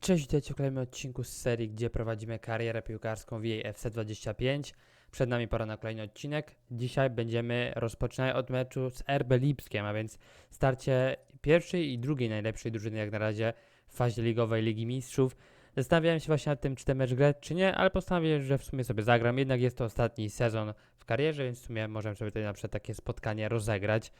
Cześć, witajcie w kolejnym odcinku z serii, gdzie prowadzimy karierę piłkarską w jej FC25. Przed nami pora na kolejny odcinek. Dzisiaj będziemy rozpoczynać od meczu z RB Lipskiem, a więc starcie pierwszej i drugiej najlepszej drużyny jak na razie w fazie ligowej Ligi Mistrzów. Zastanawiałem się właśnie nad tym, czy ten mecz grać, czy nie, ale postanowiłem, że w sumie sobie zagram. Jednak jest to ostatni sezon w karierze, więc w sumie możemy sobie tutaj na przykład takie spotkanie rozegrać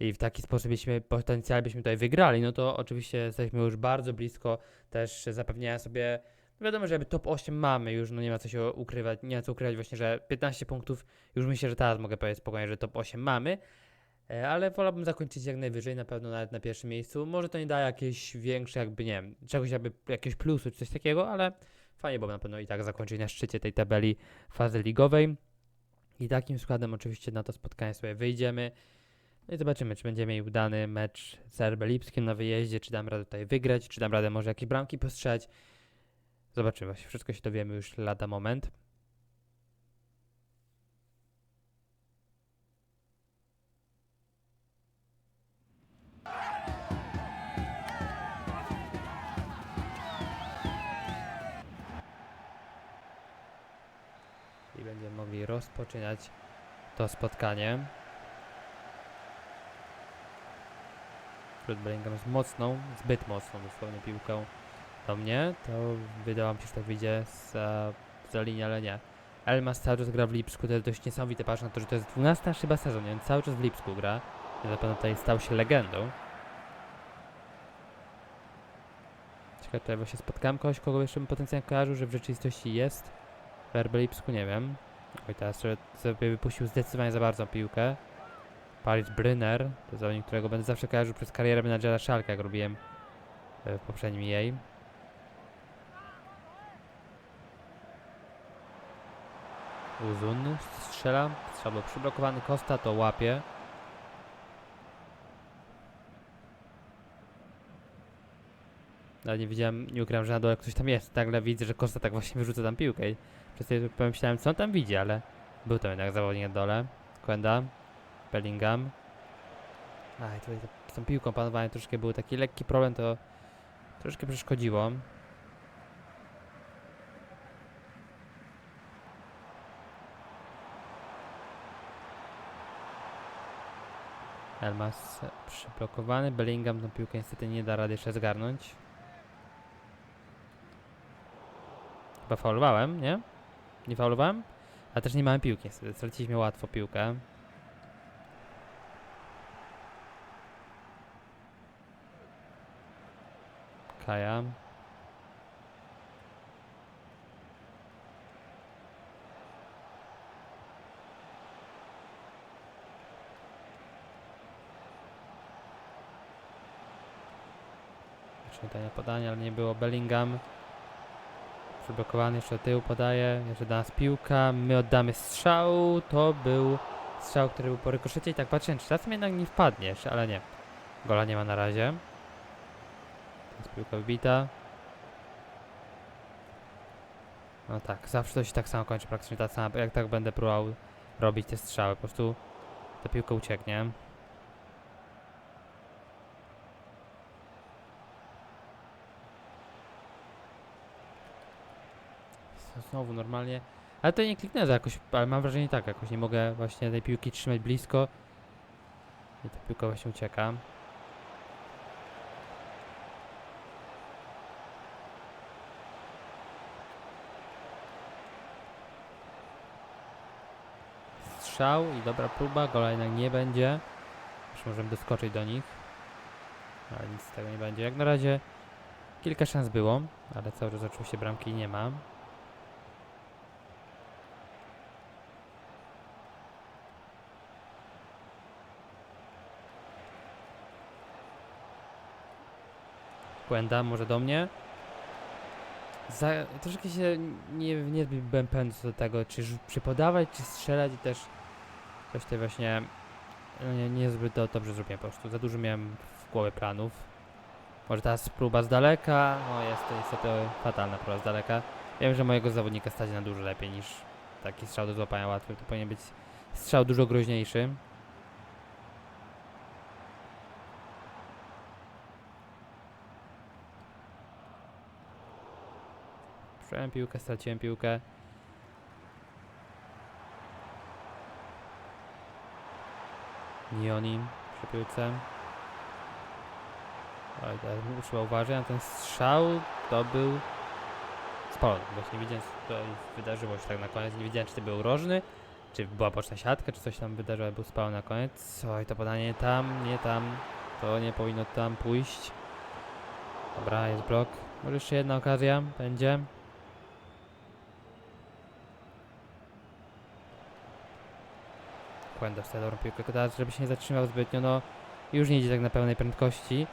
i w taki sposób, jeśli potencjalnie byśmy tutaj wygrali, no to oczywiście jesteśmy już bardzo blisko też zapewnienia sobie, no wiadomo, że top 8 mamy już, no nie ma co się ukrywać, nie ma co ukrywać właśnie, że 15 punktów, już myślę, że teraz mogę powiedzieć spokojnie, że top 8 mamy, e, ale wolałbym zakończyć jak najwyżej, na pewno nawet na pierwszym miejscu. Może to nie da jakieś większe, jakby nie wiem, czegoś jakby jakiegoś plusu czy coś takiego, ale fajnie byłoby na pewno i tak zakończyć na szczycie tej tabeli fazy ligowej. I takim składem oczywiście na to spotkanie sobie wyjdziemy. No i zobaczymy, czy będzie mieli udany mecz z RB Lipskiem na wyjeździe, czy dam radę tutaj wygrać, czy dam radę może jakieś bramki postrzelać. Zobaczymy, wszystko się dowiemy już lada moment. I będziemy mogli rozpoczynać to spotkanie. Jude Bellingham z mocną, zbyt mocną dosłownie piłką do mnie, to wydawało mi się, że tak wyjdzie za, za linię, ale nie. Elmas cały czas gra w Lipsku, to jest dość niesamowite, patrz na to, że to jest 12 chyba sezon, on cały czas w Lipsku gra. Pewno tutaj stał się legendą. Ciekawe, tutaj właśnie spotkałem kogoś, kogo jeszcze bym potencjalnie kojarzył, że w rzeczywistości jest. W RB Lipsku, nie wiem. Oj, teraz sobie wypuścił zdecydowanie za bardzo piłkę. Paris Brynner, to zawodnik, którego będę zawsze kojarzył przez karierę menadżera Szalka, jak robiłem e, w poprzednim jej. Uzun strzela, strzał był przyblokowany, Costa to łapie. Ale nie widziałem, nie ukrywam, że na dole ktoś tam jest. Nagle widzę, że Costa tak właśnie wyrzuca tam piłkę i przez chwilę pomyślałem, co on tam widzi, ale był to jednak zawodnik na dole. Quenda, Bellingham. Aj, tutaj z tą piłką panowanie troszkę był taki lekki problem, to troszkę przeszkodziło. Elmas przyblokowany, Bellingham tą piłkę niestety nie da rady jeszcze zgarnąć. Chyba faulowałem, nie? Nie faulowałem? A też nie mamy piłki niestety, straciliśmy łatwo piłkę. Kaja. Czytanie podania, ale nie było Bellingham. Przyblokowany jeszcze do tyłu podaje, jeszcze do nas piłka. My oddamy strzał. To był strzał, który był po rykoszecie i tak patrzę, czy czasem jednak nie wpadnie jeszcze, ale nie. Gola nie ma na razie. Jest piłka wybita. No tak, zawsze to się tak samo kończy, praktycznie tak samo, jak tak będę próbował robić te strzały, po prostu ta piłka ucieknie. Znowu normalnie, ale to nie kliknę za jakoś, ale mam wrażenie tak, jakoś nie mogę właśnie tej piłki trzymać blisko i ta piłka właśnie ucieka. Strzał i dobra próba, gola jednak nie będzie. Już możemy doskoczyć do nich. Ale nic z tego nie będzie. Jak na razie kilka szans było, ale cały czas oczywiście bramki nie ma. Kłęda może do mnie. Za, troszkę się nie, nie byłem pewny co do tego, czy, rzu- czy podawać, czy strzelać i też coś tutaj właśnie no nie, niezbyt do, dobrze zrobiłem po prostu. Za dużo miałem w głowie planów. Może teraz próba z daleka, no jest to niestety fatalna próba z daleka. Wiem, że mojego zawodnika stać na dużo lepiej niż taki strzał do złapania łatwy. To powinien być strzał dużo groźniejszy. Przejąłem piłkę, straciłem piłkę. Nioni przy piłce. Oj, teraz trzeba uważać na ten strzał. To był spalony. Właśnie nie wiedziałem, co tutaj wydarzyło się tak na koniec. Nie wiedziałem, czy to był rożny, czy była boczna siatka, czy coś tam wydarzyło, ale był spalony na koniec. Oj, to podanie nie tam, nie tam. To nie powinno tam pójść. Dobra, jest blok. Może jeszcze jedna okazja będzie. Kłęda wstaje dobrą piłkę. Teraz, żeby się nie zatrzymał zbytnio, no już nie idzie tak na pełnej prędkości.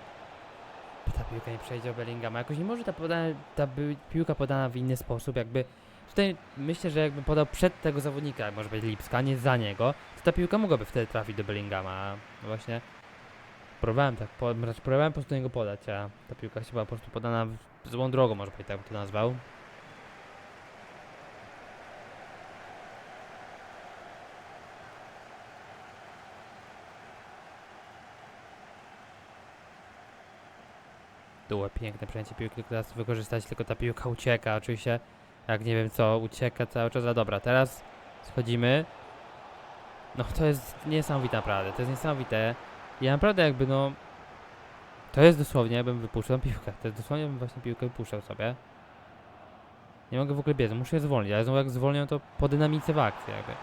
Ta piłka nie przejdzie o Bellingama. Jakoś nie może ta, podana, ta piłka podana w inny sposób, jakby tutaj myślę, że jakby podał przed tego zawodnika, może być Lipska, nie za niego, to ta piłka mogłaby wtedy trafić do Bellingama. Właśnie próbowałem tak, po, znaczy próbowałem po prostu niego podać, a ta piłka chyba po prostu podana w złą drogą, może być tak bym to nazwał. Było piękne przejęcie piłki, tylko teraz wykorzystać, tylko ta piłka ucieka, oczywiście, jak nie wiem co, ucieka cały czas, a dobra, teraz schodzimy. No to jest niesamowite naprawdę, to jest niesamowite. Ja naprawdę jakby no, to jest dosłownie, jakbym wypuszczał piłkę, to jest dosłownie bym właśnie piłkę wypuszczał sobie. Nie mogę w ogóle biec, muszę je zwolnić, ale znowu jak zwolnię to po dynamice w akcji jakby.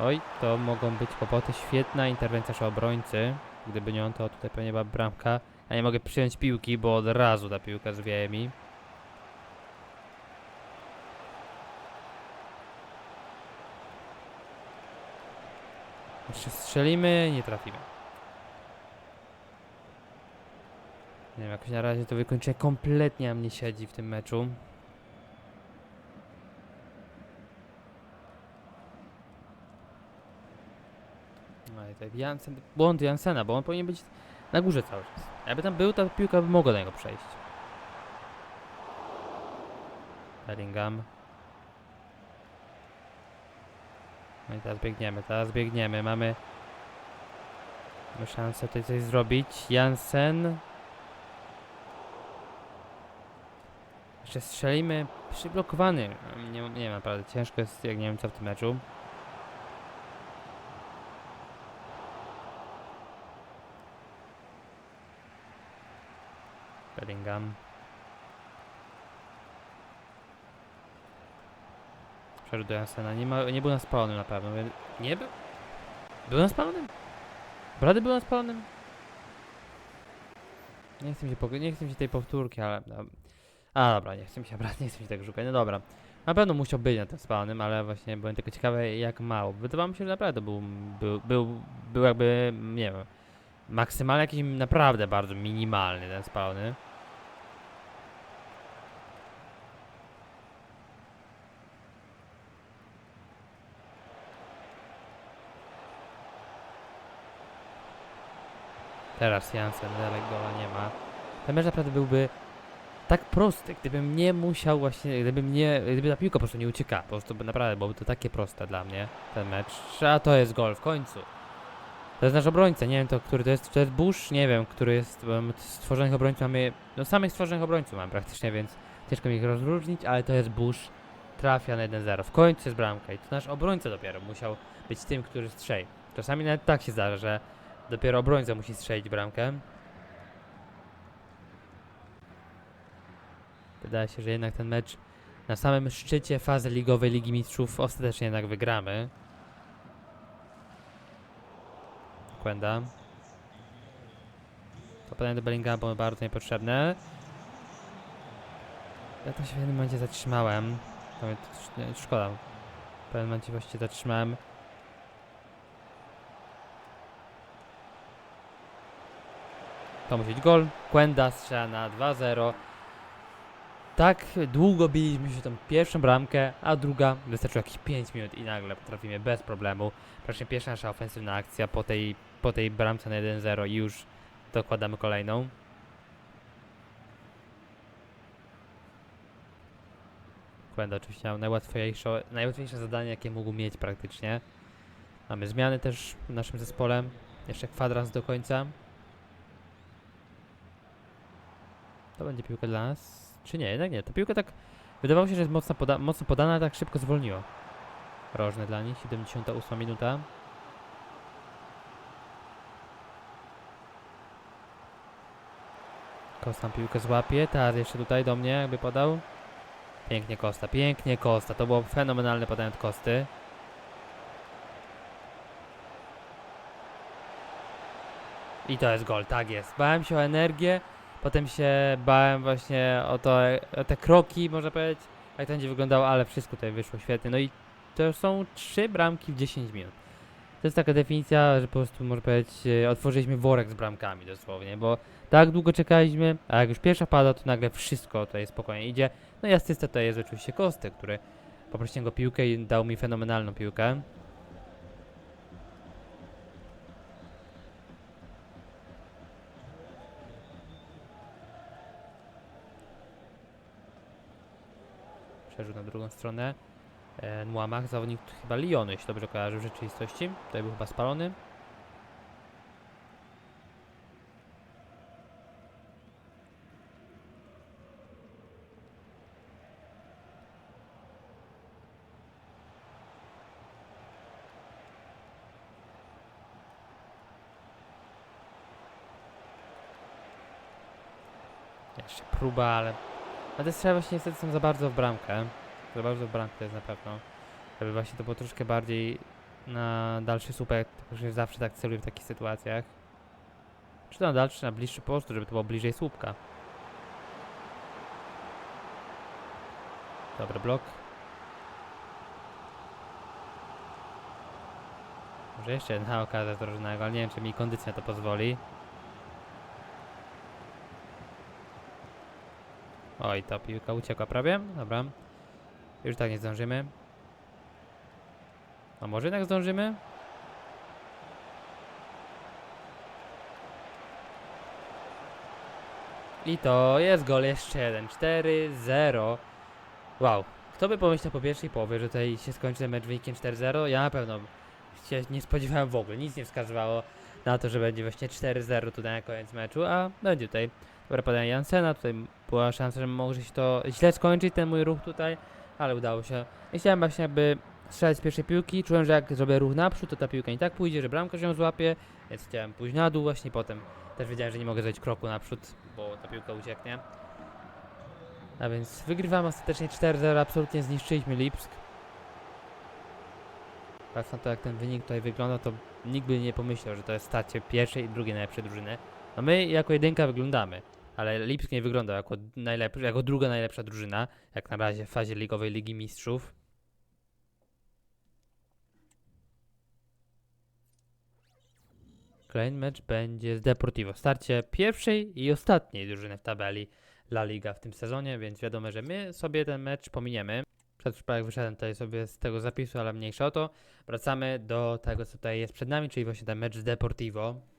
Oj, to mogą być kłopoty, świetna interwencja obrońcy. Gdyby nie on, to tutaj pewnie była bramka. Ja nie mogę przyjąć piłki, bo od razu ta piłka zwieje mi. Jeszcze strzelimy, nie trafimy. Nie wiem, jakoś na razie to wykończenie kompletnie mnie siedzi w tym meczu. No i tutaj Jansen, błąd Jansena, bo on powinien być na górze cały czas. Jakby tam był, ta piłka by mogła do niego przejść. Bellingham. No i teraz biegniemy, teraz biegniemy, mamy... Szansę tutaj coś zrobić. Jansen. Jeszcze strzelimy. Przyblokowany. Nie, nie wiem, naprawdę ciężko jest, jak nie wiem co w tym meczu. Bellingham. Przerzut do Jansena. Nie, ma, nie był na spalonym na pewno. Nie był? Był na spalonym? Brady był na spalonym? Nie chcę mi się, nie chcę się tej powtórki, ale... no. A dobra, nie chcę mi się brać, nie chcę mi się tego szukać. No dobra. Na pewno musiał być na tym spalonym, ale właśnie byłem tylko ciekawy jak mało. Wydawało mi się, że naprawdę był, był, był, był jakby, nie wiem, maksymalnie jakiś naprawdę bardzo minimalny ten spalony. Teraz Jansen, dalej gola nie ma. Ten mecz naprawdę byłby tak prosty, gdybym nie musiał właśnie, gdybym nie, gdyby ta piłka po prostu nie uciekała, po prostu by naprawdę byłoby to takie proste dla mnie, ten mecz. A to jest gol w końcu. To jest nasz obrońca, nie wiem to, który to jest, to jest Bush, nie wiem, który jest, stworzonych obrońców mamy, no samych stworzonych obrońców mam praktycznie, więc ciężko mi ich rozróżnić, ale to jest Bush, trafia na 1-0, w końcu jest bramka i to nasz obrońca dopiero musiał być tym, który strzeli. Czasami nawet tak się zdarza, że dopiero obrońca musi strzelić bramkę. Wydaje się, że jednak ten mecz na samym szczycie fazy ligowej Ligi Mistrzów ostatecznie jednak wygramy. Kłęda. To podanie do Bellingama było bardzo niepotrzebne. Ja to się w jednym momencie zatrzymałem. Szkoda. W pewnym momencie właściwie zatrzymałem. To musi być gol. Kłęda strzela na 2-0. Tak długo biliśmy się tą pierwszą bramkę, a druga wystarczyło jakieś 5 minut i nagle potrafimy bez problemu. Praktycznie pierwsza nasza ofensywna akcja po tej, po tej bramce na 1-0 i już dokładamy kolejną. Kłęda oczywiście miał najłatwiejsze, najłatwiejsze zadanie jakie mógł mieć praktycznie. Mamy zmiany też w naszym zespole. Jeszcze kwadrans do końca. To będzie piłka dla nas. Czy nie? Jednak nie. Ta piłka tak Wydawało się, że jest mocno, poda mocno podana, ale tak szybko zwolniło. Rożne dla nich, 78 minuta. Kosta piłkę złapie, teraz jeszcze tutaj do mnie jakby podał. Pięknie Kosta, pięknie Kosta, to było fenomenalne podanie od Kosty. I to jest gol, tak jest. Bałem się o energię, potem się bałem właśnie o, to, o te kroki, można powiedzieć, jak to będzie wyglądało, ale wszystko tutaj wyszło świetnie. No i to są trzy bramki w 10 minut. To jest taka definicja, że po prostu można powiedzieć, e, otworzyliśmy worek z bramkami dosłownie, bo tak długo czekaliśmy, a jak już pierwsza pada, to nagle wszystko tutaj spokojnie idzie. No i asysta tutaj jest oczywiście Kosty, który poprosiłem go piłkę i dał mi fenomenalną piłkę. Przerzut na drugą stronę. E, Nwamach, zawodnik chyba Lyonu, jeśli dobrze kojarzę w rzeczywistości. Tutaj był chyba spalony. Jeszcze próba, ale... A te strzały właśnie niestety są za bardzo w bramkę. W bramkę to jest na pewno. Żeby właśnie to było troszkę bardziej na dalszy słupek, że zawsze tak celuję w takich sytuacjach. Czy to na dalszy, na bliższy po prostu, żeby to było bliżej słupka. Dobry blok. Może jeszcze jedna okazja z różnego, ale nie wiem, czy mi kondycja to pozwoli. Oj, ta piłka uciekła prawie. Dobra. Już tak nie zdążymy. A może jednak zdążymy? I to jest gol jeszcze jeden. 4-0. Wow. Kto by pomyślał po pierwszej połowie, że tutaj się skończy ten mecz wynikiem 4-0? Ja na pewno się nie spodziewałem w ogóle. Nic nie wskazywało na to, że będzie właśnie 4-0 tutaj na koniec meczu, a będzie tutaj Dobra, podanie Jansena, tutaj była szansa, że może się to źle skończyć, ten mój ruch tutaj, ale udało się. I chciałem właśnie jakby strzelać z pierwszej piłki, czułem, że jak zrobię ruch naprzód, to ta piłka nie tak pójdzie, że bramka się złapie, więc chciałem pójść na dół właśnie, potem też wiedziałem, że nie mogę zrobić kroku naprzód, bo ta piłka ucieknie. A więc wygrywamy ostatecznie 4-0, absolutnie zniszczyliśmy Lipsk. Patrząc na to, jak ten wynik tutaj wygląda, to nikt by nie pomyślał, że to jest stacie pierwszej i drugiej najlepszej drużyny. No my jako jedynka wyglądamy, ale Lipsk nie wygląda jako, jako druga najlepsza drużyna, jak na razie w fazie ligowej Ligi Mistrzów. Kolejny mecz będzie z Deportivo. Starcie pierwszej i ostatniej drużyny w tabeli La Liga w tym sezonie, więc wiadomo, że my sobie ten mecz pominiemy. Przed przypadek wyszedłem tutaj sobie z tego zapisu, ale mniejsza o to. Wracamy do tego, co tutaj jest przed nami, czyli właśnie ten mecz z Deportivo.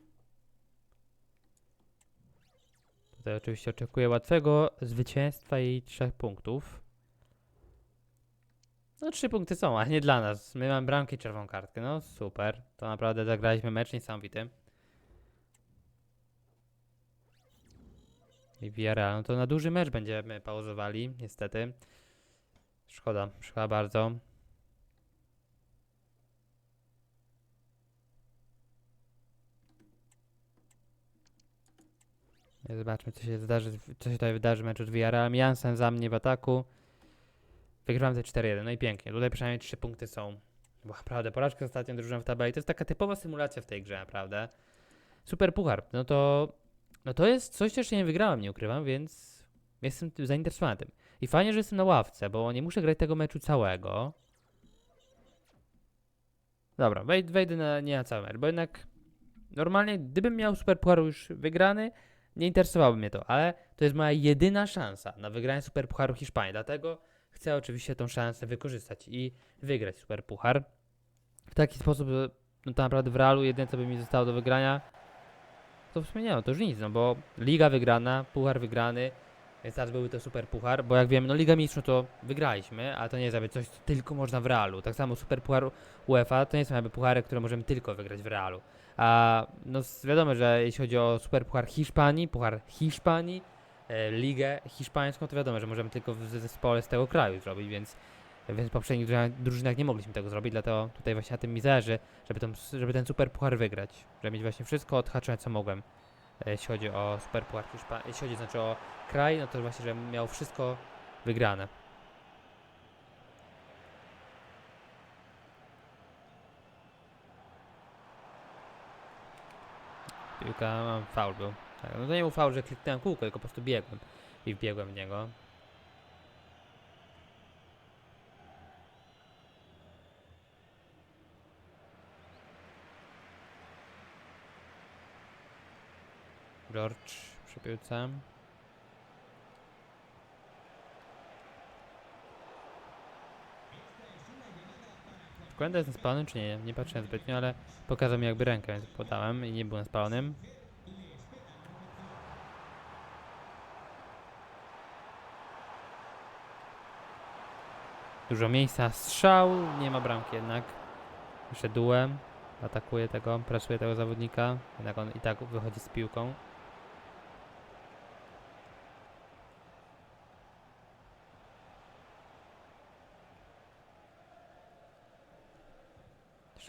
Tutaj oczywiście oczekuję łatwego zwycięstwa i trzech punktów. No trzy punkty są, ale nie dla nas. My mamy bramkę i czerwoną kartkę. No super. To naprawdę zagraliśmy mecz niesamowity. I Villarreal, no to na duży mecz będziemy pauzowali, niestety. Szkoda, szkoda bardzo. Zobaczmy, co się zdarzy, co się tutaj wydarzy w meczu z Villarrealem. Jansen za mnie w ataku. Wygrywamy te 4-1, no i pięknie. Tutaj przynajmniej 3 punkty są. Bo naprawdę, porażka z ostatnią drużyną w tabeli to jest taka typowa symulacja w tej grze, naprawdę. Super puchar, no to... No to jest coś, co jeszcze nie wygrałem, nie ukrywam, więc jestem zainteresowany tym. I fajnie, że jestem na ławce, bo nie muszę grać tego meczu całego. Dobra, wej- wejdę na, nie na cały mecz, bo jednak normalnie, gdybym miał Super Puchar już wygrany, nie interesowałoby mnie to, ale to jest moja jedyna szansa na wygranie Super Pucharu Hiszpanii, dlatego chcę oczywiście tą szansę wykorzystać i wygrać Super Puchar. W taki sposób, że no to naprawdę w realu jedyne co by mi zostało do wygrania, to w sumie nie, no to już nic, no bo Liga wygrana, Puchar wygrany, więc teraz byłby to Super Puchar, bo jak wiemy, no Liga Mistrzów to wygraliśmy, ale to nie jest jakby coś, co tylko można w realu. Tak samo Super Puchar UEFA to nie są jakby puchary, które możemy tylko wygrać w realu. A no wiadomo, że jeśli chodzi o Super Puchar Hiszpanii, Puchar Hiszpanii, e, ligę hiszpańską, to wiadomo, że możemy tylko w zespole z tego kraju zrobić, więc, więc w poprzednich drużynach, nie mogliśmy tego zrobić, dlatego tutaj właśnie na tym mi zależy, żeby, tą, żeby ten super puchar wygrać, żeby mieć właśnie wszystko odhaczone, co mogłem, jeśli chodzi o super puchar Hiszpanii, jeśli chodzi znaczy o kraj, no to właśnie, żebym miał wszystko wygrane. Piłka, faul był. Tak, no to nie był faul, że kliknąłem kółko, tylko po prostu biegłem i wbiegłem w niego. George przy piłce. Kwenda jest spalonym czy nie? Nie patrzyłem zbytnio, ale pokazał mi jakby rękę, więc podałem i nie był na spalonym. Dużo miejsca, strzał, nie ma bramki jednak. Jeszcze dułem, atakuje tego, presuje tego zawodnika, jednak on i tak wychodzi z piłką.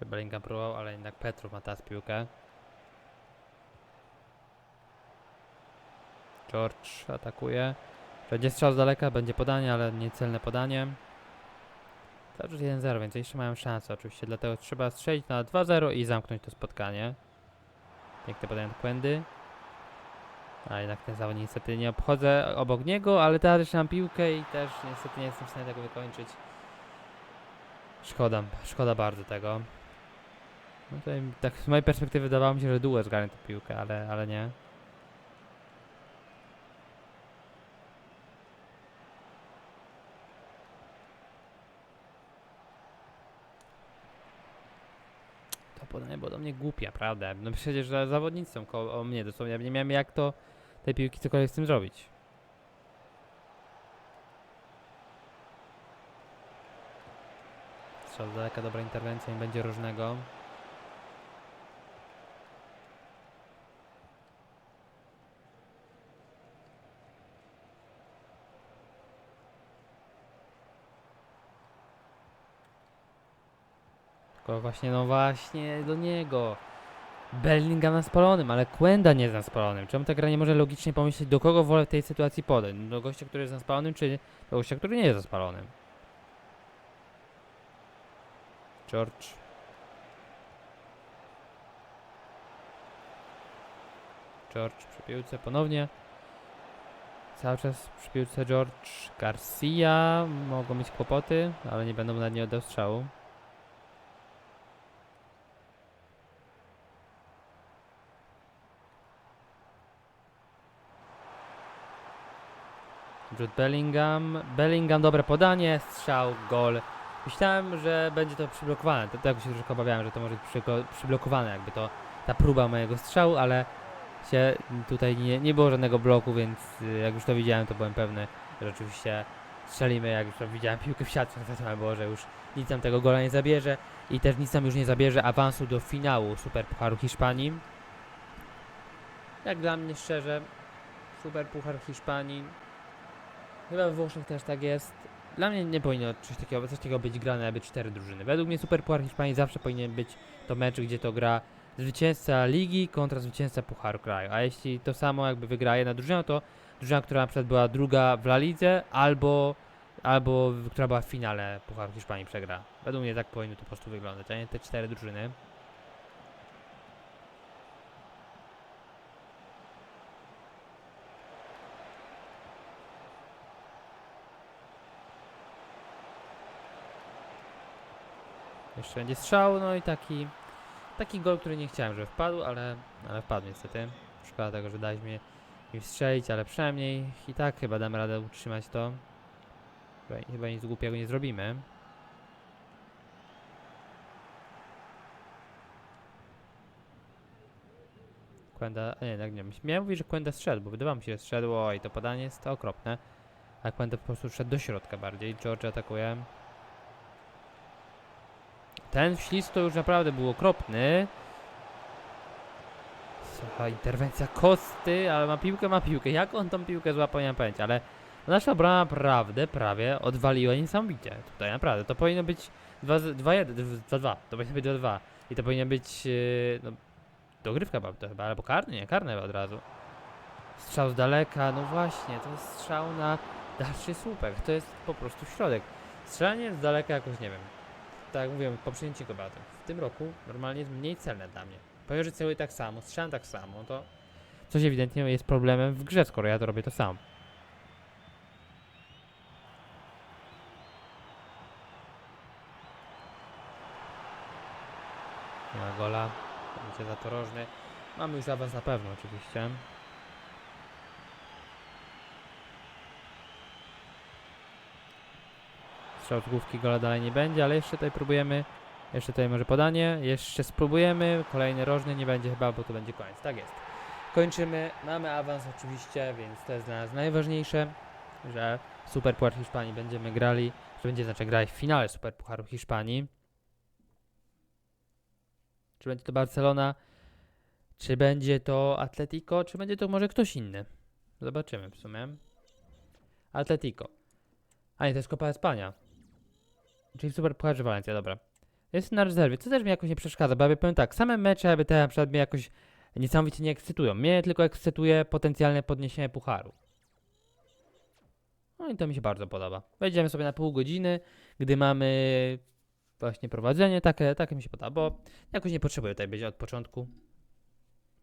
Jeszcze Bellingham próbował, ale jednak Petrów ma teraz piłkę. George atakuje. Będzie strzał z daleka, będzie podanie, ale niecelne podanie. Cały czas 1-0, więc jeszcze mają szansę oczywiście, dlatego trzeba strzelić na 2-0 i zamknąć to spotkanie. Piękne podanie do Kłędy. A jednak ten zawodnik niestety nie obchodzę obok niego, ale teraz mam piłkę i też niestety nie jestem w stanie tego wykończyć. Szkoda, szkoda bardzo tego. No tutaj tak z mojej perspektywy wydawało mi się, że Due zgarnie tę piłkę, ale, ale nie. To podanie było do mnie głupia, prawda? No przecież za- zawodnicy są koło mnie dosłownie, ja nie miałem jak to tej piłki cokolwiek z tym zrobić. Strzał z daleka, dobra interwencja, nie będzie różnego. Tylko właśnie, no właśnie do niego. Bellingham na spalonym, ale Quenda nie jest na spalonym. Czemu ta gra nie może logicznie pomyśleć, do kogo wolę w tej sytuacji podać? Do gościa, który jest na spalonym, czy do gościa, który nie jest na spalonym? George. George przy piłce ponownie. Cały czas przy piłce George Garcia. Mogą mieć kłopoty, ale nie będą nad nie oddał strzału. Jude Bellingham. Bellingham, dobre podanie, strzał, gol. Myślałem, że będzie to przyblokowane. To tego się troszkę obawiałem, że to może być przyblokowane, jakby to ta próba mojego strzału, ale się tutaj nie, nie było żadnego bloku, więc y, jak już to widziałem, to byłem pewny, że oczywiście strzelimy. Jak już widziałem piłkę w siatce, to było, że już nic nam tego gola nie zabierze i też nic nam już nie zabierze awansu do finału Super Pucharu Hiszpanii. Jak dla mnie szczerze, Super Puchar Hiszpanii Chyba we Włoszech też tak jest. Dla mnie nie powinno coś takiego, coś takiego być grane, aby cztery drużyny. Według mnie Super Puchar Hiszpanii zawsze powinien być to mecz, gdzie to gra zwycięzca ligi kontra zwycięzca Pucharu Kraju. A jeśli to samo jakby wygra jedna drużyna, to drużyna, która na przykład była druga w La Lidze, albo, albo która była w finale Pucharu Hiszpanii przegra. Według mnie tak powinno to po prostu wyglądać, a nie te cztery drużyny. Jeszcze będzie strzał, no i taki, taki gol, który nie chciałem, żeby wpadł, ale, ale wpadł niestety. Szkoda tego, że dałeś mi, mi strzelić, ale przynajmniej i tak chyba damy radę utrzymać to. Chyba, chyba nic głupiego nie zrobimy. Quenda, a nie, tak nie. Miałem mówić, że Quenda strzedł, bo wydawało mi się, że strzedło i to podanie jest okropne. A Quenda po prostu szedł do środka bardziej. George atakuje. Ten ślizg to już naprawdę był okropny. Słucha, interwencja Kosty, ale ma piłkę, ma piłkę. Jak on tą piłkę złapał, nie mam ale nasza obrona naprawdę prawie odwaliła niesamowicie. Tutaj naprawdę, to powinno być 2-1, 2-2, to powinno być 2-2. I to powinno być, yy, no, dogrywka to chyba, albo karny, nie, karny od razu. Strzał z daleka, no właśnie, to jest strzał na dalszy słupek, to jest po prostu środek. Strzelanie z daleka jakoś, nie wiem, tak jak mówiłem, w poprzednim odcinku chyba o tym. W tym roku normalnie jest mniej celne dla mnie. Powiem, że tak samo, strzelam tak samo, to coś ewidentnie jest problemem w grze, skoro ja to robię to sam. Nie ma gola, będzie zatorożny. Mamy już awans na pewno oczywiście. Strzał z główki gola dalej nie będzie, ale jeszcze tutaj próbujemy. Jeszcze tutaj może podanie, jeszcze spróbujemy. Kolejny rożny nie będzie chyba, bo to będzie koniec. Tak jest. Kończymy. Mamy awans oczywiście, więc to jest dla nas najważniejsze, że Super Puchar Hiszpanii będziemy grali, że będzie znaczy grali w finale Super Pucharu Hiszpanii. Czy będzie to Barcelona, czy będzie to Atletico, czy będzie to może ktoś inny. Zobaczymy w sumie. Atletico. A nie, to jest Copa Espania. Czyli Super Pucharze Walencja, dobra. Jest na rezerwie, co też mi jakoś nie przeszkadza, bo ja powiem tak, same mecze jakby te na przykład mnie jakoś niesamowicie nie ekscytują. Mnie tylko ekscytuje potencjalne podniesienie pucharu. No i to mi się bardzo podoba. Wejdziemy sobie na pół godziny, gdy mamy właśnie prowadzenie, takie, takie mi się podoba, bo jakoś nie potrzebuję tutaj być od początku.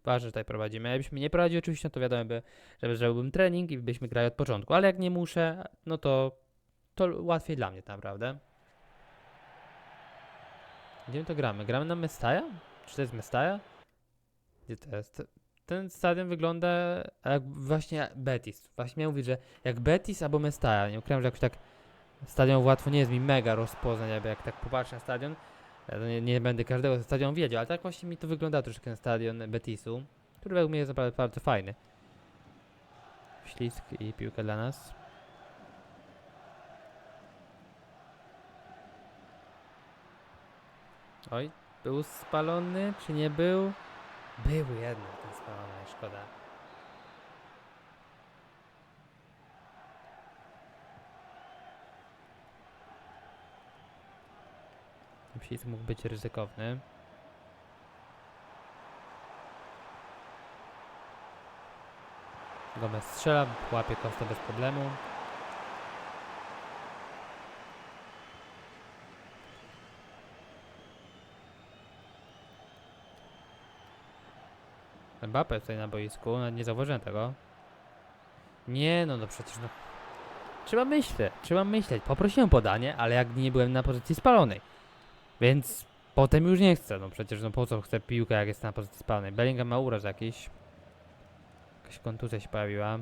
Ważne, że tutaj prowadzimy. Jakbyśmy nie prowadził oczywiście, no to wiadomo by, że zrobiłbym trening i byśmy grali od początku, ale jak nie muszę, no to, to łatwiej dla mnie tak naprawdę. Gdzie my to gramy? Gramy na Mestaja? Czy to jest Mestaja? Gdzie to jest? Ten stadion wygląda jak właśnie Betis. Właśnie miałem mówić, że jak Betis albo Mestaja. Nie ukrywam, że jakoś tak stadion łatwo nie jest mi mega rozpoznać, jakby jak tak popatrzę na stadion. To nie, nie będę każdego stadionu wiedział, ale tak właśnie mi to wygląda troszkę ten stadion Betisu, który według mnie jest naprawdę bardzo fajny. Ślisk i piłka dla nas. Oj, był spalony, czy nie był? Był jednak ten spalony, szkoda. Ślisk mógł być ryzykowny. Gomez strzela, łapie Costa bez problemu. Mbappe tutaj na boisku, nawet nie zauważyłem tego. Nie, no no przecież no. Trzeba myśleć, trzeba myśleć. Poprosiłem podanie, ale jak nie byłem na pozycji spalonej. Więc potem już nie chcę, no przecież no po co chcę piłkę jak jest na pozycji spalonej. Bellingham ma uraz jakiś. Jakaś kontuzja się pojawiła.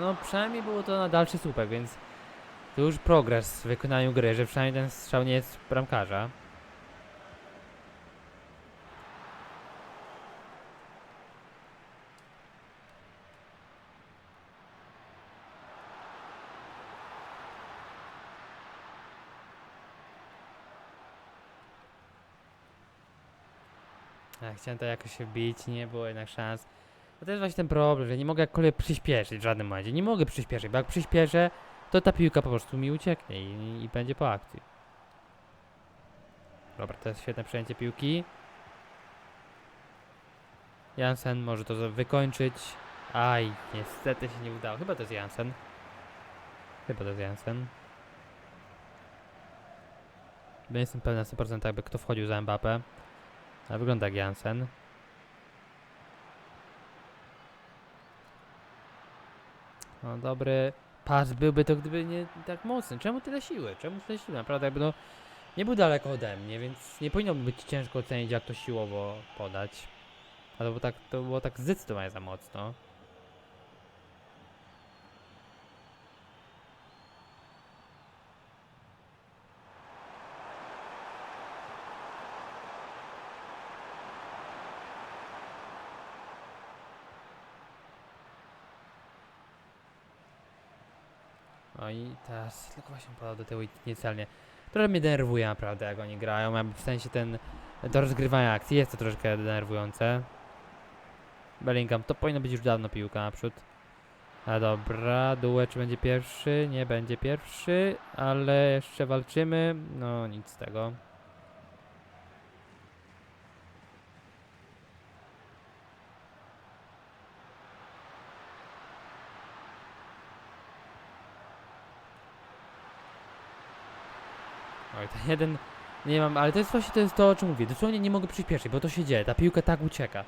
No przynajmniej było to na dalszy słupek, więc to już progres w wykonaniu gry, że przynajmniej ten strzał nie jest bramkarza. Ja chciałem to jakoś wbić, nie było jednak szans. To jest właśnie ten problem, że nie mogę jakkolwiek przyspieszyć w żadnym momencie. Nie mogę przyspieszyć, bo jak przyspieszę, to ta piłka po prostu mi ucieknie i, i będzie po akcji. Dobra, to jest świetne przejęcie piłki. Jansen może to wykończyć. Aj, niestety się nie udało. Chyba to jest Jansen. Chyba to jest Jansen. Nie jestem pewien na 100% jakby kto wchodził za Mbappé. Ale wygląda jak Jansen. No dobry pas byłby to gdyby nie tak mocny. Czemu tyle siły? Czemu tyle siły? Naprawdę jakby no nie był daleko ode mnie, więc nie powinno być ciężko ocenić jak to siłowo podać. A to było tak, to było tak zdecydowanie za mocno. I teraz tylko właśnie podał do tyłu i niecelnie. Trochę mnie denerwuje naprawdę jak oni grają, w sensie ten do rozgrywania akcji jest to troszkę denerwujące. Bellingham, to powinno być już dawno piłka naprzód. A dobra, Due czy będzie pierwszy? Nie będzie pierwszy, ale jeszcze walczymy. No nic z tego. Oj, ten jeden nie mam, ale to jest właśnie to, jest to o czym mówię. Dosłownie nie mogę przyspieszyć, bo to się dzieje. Ta piłka tak ucieka.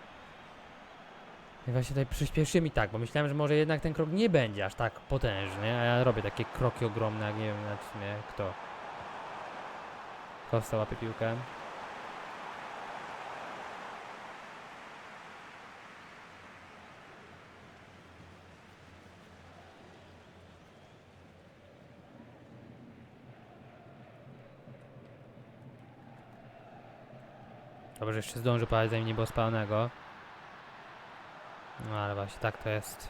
I właśnie tutaj przyspieszyłem i tak, bo myślałem, że może jednak ten krok nie będzie aż tak potężny, a ja robię takie kroki ogromne, jak nie wiem na kto. Kosta łapie piłkę. Dobrze, jeszcze zdążę padać, zanim nie było spalonego. No ale właśnie tak to jest.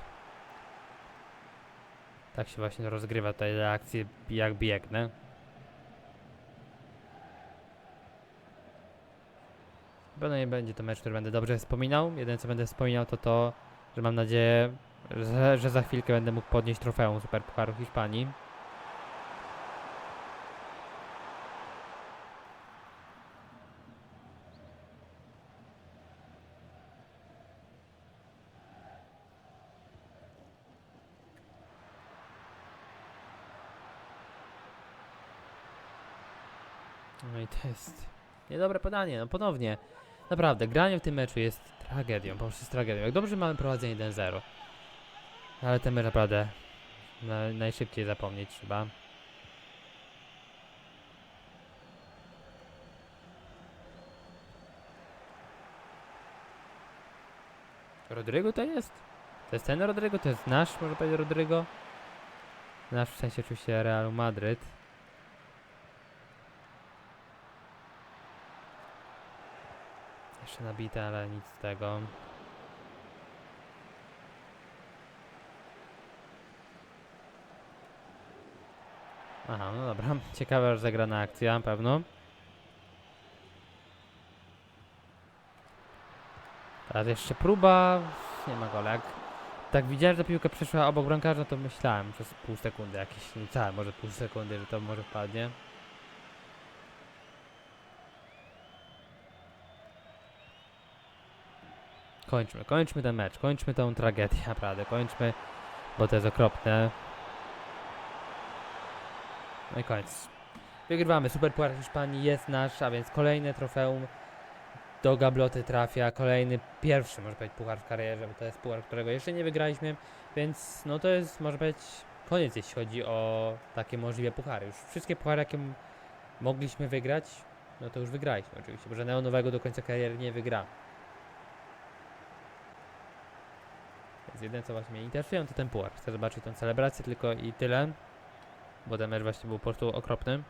Tak się właśnie rozgrywa tutaj reakcje jak biegnę. Pewno nie będzie to mecz, który będę dobrze wspominał. Jedyne co będę wspominał to to, że mam nadzieję, że, że za chwilkę będę mógł podnieść trofeum Super Pucharu Hiszpanii. No i to jest niedobre podanie, no ponownie. Naprawdę, granie w tym meczu jest tragedią, po prostu jest tragedią. Jak dobrze mamy prowadzenie 1-0. Ale ten mecz naprawdę na, najszybciej zapomnieć trzeba. Rodrygo to jest? To jest ten Rodrygo? To jest nasz, może powiedzieć Rodrygo? Nasz w sensie oczywiście Realu Madryt. Jeszcze nabite, ale nic z tego. Aha, no dobra. Ciekawa rozegrana akcja, na pewno. Teraz jeszcze próba. Nie ma gola. Jak tak widziałem, że piłka przeszła obok bramkarza, to myślałem przez pół sekundy, jakieś niecałe może pół sekundy, że to może wpadnie. Kończmy, kończmy ten mecz, kończmy tą tragedię, naprawdę, kończmy, bo to jest okropne. No i koniec. Wygrywamy, Super Puchar Hiszpanii jest nasz, a więc kolejne trofeum do gabloty trafia, kolejny, pierwszy, może powiedzieć, puchar w karierze, bo to jest puchar, którego jeszcze nie wygraliśmy, więc no to jest, może powiedzieć, koniec, jeśli chodzi o takie możliwe puchary. Już wszystkie puchary, jakie mogliśmy wygrać, no to już wygraliśmy oczywiście, bo żadnego nowego do końca kariery nie wygramy. Więc jedyne co właśnie mnie interesuje to ten pułap. Chcę zobaczyć tą celebrację tylko i tyle. Bo ten mecz właśnie był po prostu okropny.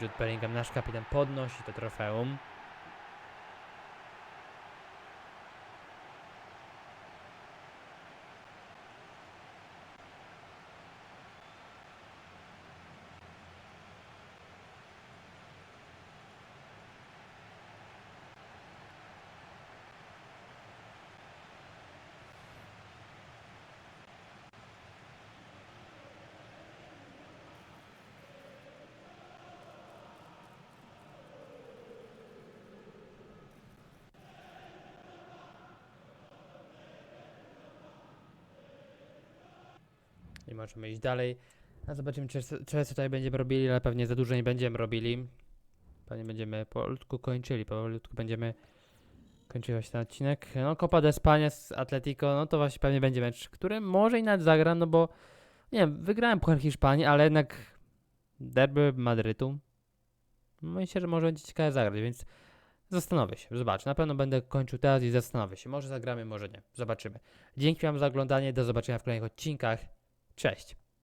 Jude Bellingham, nasz kapitan, podnosi to trofeum. Możemy iść dalej. A zobaczymy, czy, czy tutaj będziemy robili, ale pewnie za dużo nie będziemy robili. Pewnie będziemy powolutku kończyli, powolutku będziemy kończyli właśnie ten odcinek. No, Copa de España z Atletico, no to właśnie pewnie będzie mecz, który może i nawet zagram, no bo nie wiem, wygrałem Puchar Hiszpanii, ale jednak derby Madrytu. Myślę, że może będzie ciekawe zagrać, więc Zastanowię się, zobacz, na pewno będę kończył teraz i zastanowię się. Może zagramy, może nie. Zobaczymy. Dzięki Wam za oglądanie, do zobaczenia w kolejnych odcinkach. Cześć!